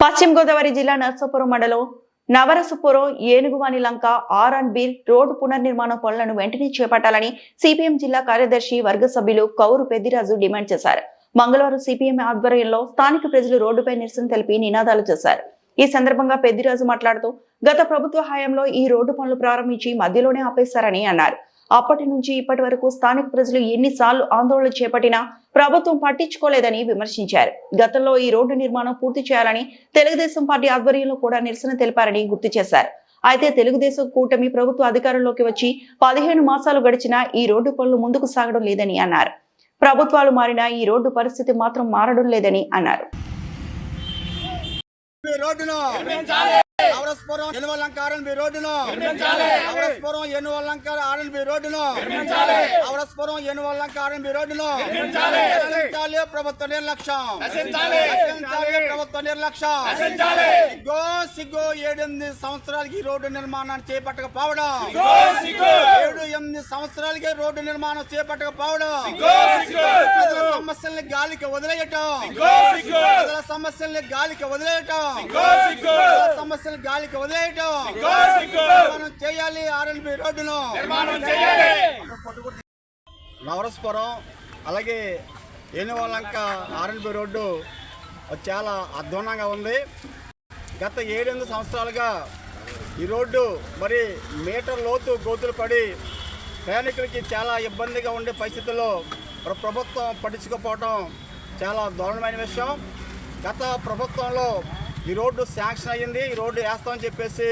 పశ్చిమ గోదావరి జిల్లా నర్సాపురం మండలం Navarasapuram Enuguvani Lanka R and B road పునర్నిర్మాణ పనులను వెంటనే చేపట్టాలని సిపిఎం జిల్లా కార్యదర్శి వర్గ సభ్యులు కౌరు పెద్దిరాజు డిమాండ్ చేశారు. మంగళవారం సిపిఎం ఆధ్వర్యంలో స్థానిక ప్రజలు రోడ్డుపై నిరసన తెలిపి నినాదాలు చేశారు. ఈ సందర్భంగా పెద్దిరాజు మాట్లాడుతూ గత ప్రభుత్వ హయాంలో ఈ రోడ్డు పనులు ప్రారంభించి మధ్యలోనే ఆపేశారని అన్నారు. అప్పటి నుంచి ఇప్పటి వరకు స్థానిక ప్రజలు ఎన్నిసార్లు ఆందోళన చేపట్టినా ప్రభుత్వం పట్టించుకోలేదని విమర్శించారు. గతంలో ఈ రోడ్డు నిర్మాణం పూర్తి చేయాలని తెలుగుదేశం పార్టీ ఆధ్వర్యంలో కూడా నిరసన తెలిపారని గుర్తు చేశారు. అయితే తెలుగుదేశం కూటమి ప్రభుత్వ అధికారంలోకి వచ్చి పదిహేను మాసాలు గడిచినా ఈ రోడ్డు పనులు ముందుకు సాగడం లేదని అన్నారు. ప్రభుత్వాలు మారినా ఈ రోడ్డు పరిస్థితి మాత్రం మారడం లేదని అన్నారు. ఎనువల్లంక ఆర్ఎన్బి రోడ్డును. అవరస్పురం ఎనువల్లంక ఆర్ఎన్బి రోడ్డును. అవరస్పురం ఎనువల్లంక ఆర్ఎన్బి రోడ్డును. నశించాలి ప్రభుత్వ నిర్లక్ష్యం. నశించాలి. ప్రభుత్వ నిర్లక్ష్యం. సిగ్గో సిగ్గో ఏడెనిమిది సంవత్సరాలకి రోడ్డు నిర్మాణాన్ని చేపట్టకపోవడం. ఎనిమిది సంవత్సరాలకి రోడ్డు నిర్మాణం చేపట్టకపోవడం. ప్రజల సమస్యల్ని గాలికి వదిలేయటం. ప్రజల సమస్యల్ని గాలికి వదిలేయటం. ప్రజల సమస్యలు గాలికి వదిలేయటం. నిర్మాణం చేయాలి ఆర్ఎల్బి రోడ్డును. నవరస్పురం అలాగే ఏనువాలంక ఆర్ఎల్బి రోడ్డు చాలా అధ్వానంగా ఉంది. గత ఏడెనిమిది సంవత్సరాలుగా ఈ రోడ్డు మరి మీటర్ లోతు గోతులు పడి ప్రయాణికులకి చాలా ఇబ్బందిగా ఉండే పరిస్థితుల్లో ప్రభుత్వం పట్టించుకోకపోవడం చాలా దారుణమైన విషయం. గత ప్రభుత్వంలో ఈ రోడ్డు శాంక్షన్ అయ్యింది ఈ రోడ్డు వేస్తామని చెప్పేసి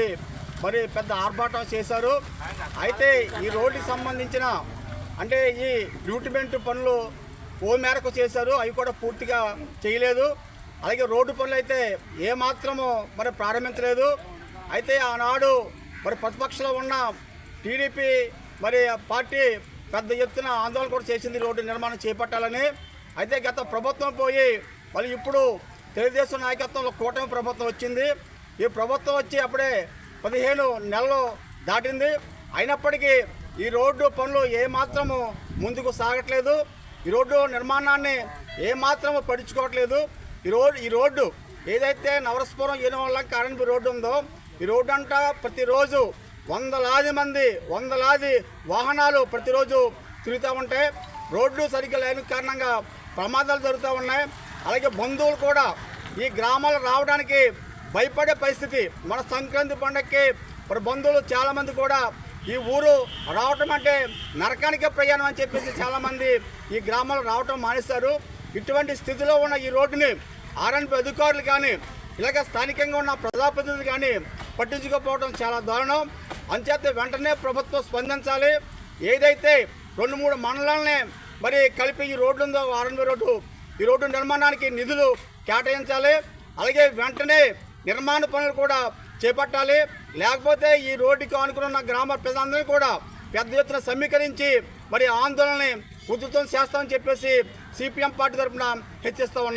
మరి పెద్ద ఆర్భాటం చేశారు. అయితే ఈ రోడ్డుకి సంబంధించిన అంటే ఈ డ్యూటిమెంట్ పనులు ఓ మేరకు చేశారు అవి కూడా పూర్తిగా చేయలేదు. అలాగే రోడ్డు పనులు అయితే ఏ మరి ప్రారంభించలేదు. అయితే ఆనాడు మరి ప్రతిపక్షంలో ఉన్న టీడీపీ మరి పార్టీ పెద్ద ఎత్తున ఆందోళన కూడా చేసింది రోడ్డు నిర్మాణం చేపట్టాలని. అయితే గత ప్రభుత్వం పోయి మళ్ళీ ఇప్పుడు తెలుగుదేశం నాయకత్వంలో కూటమి ప్రభుత్వం వచ్చింది. ఈ ప్రభుత్వం వచ్చి అప్పుడే పదిహేను నెలలు దాటింది. అయినప్పటికీ ఈ రోడ్డు పనులు ఏమాత్రము ముందుకు సాగట్లేదు. ఈ రోడ్డు నిర్మాణాన్ని ఏ మాత్రము ఈ రోడ్డు ఈ రోడ్డు ఏదైతే నవరసపురం ఏనువల్ల కరెంట్ రోడ్డు ఉందో ఈ రోడ్డు అంట ప్రతిరోజు వందలాది మంది వందలాది వాహనాలు ప్రతిరోజు తిరుగుతూ ఉంటాయి రోడ్లు సరిగ్గా లేని కారణంగా ప్రమాదాలు జరుగుతూ ఉన్నాయి. అలాగే బంధువులు కూడా ఈ గ్రామాలు రావడానికి భయపడే పరిస్థితి. మన సంక్రాంతి పండగకి మరి బంధువులు చాలామంది కూడా ఈ ఊరు రావటం అంటే నరకానికే ప్రయాణం అని చెప్పేసి చాలామంది ఈ గ్రామాలు రావటం మానేస్తారు ఇటువంటి స్థితిలో ఉన్న ఈ రోడ్డుని ఆర్ఎన్పి అధికారులు కానీ ఇలాగ స్థానికంగా ఉన్న ప్రజాప్రతినిధులు కానీ పట్టించుకోకపోవడం చాలా దారుణం. అంచేత వెంటనే ప్రభుత్వం స్పందించాలి. ఏదైతే రెండు మూడు మండలాలనే మరి కలిపి ఈ రోడ్డు ఉందో ఆర్ఎన్బి రోడ్డు ఈ రోడ్డు నిర్మాణానికి నిధులు కేటాయించాలి. అలాగే వెంటనే నిర్మాణ పనులు కూడా చేపట్టాలి. లేకపోతే ఈ రోడ్డుకి అనుకున్న గ్రామ ప్రజలందరినీ కూడా పెద్ద ఎత్తున సమీకరించి మరి ఆందోళనని ఉధృతం చేస్తామని చెప్పేసి సిపిఎం పార్టీ తరఫున హెచ్చరిస్తూ ఉన్నాం.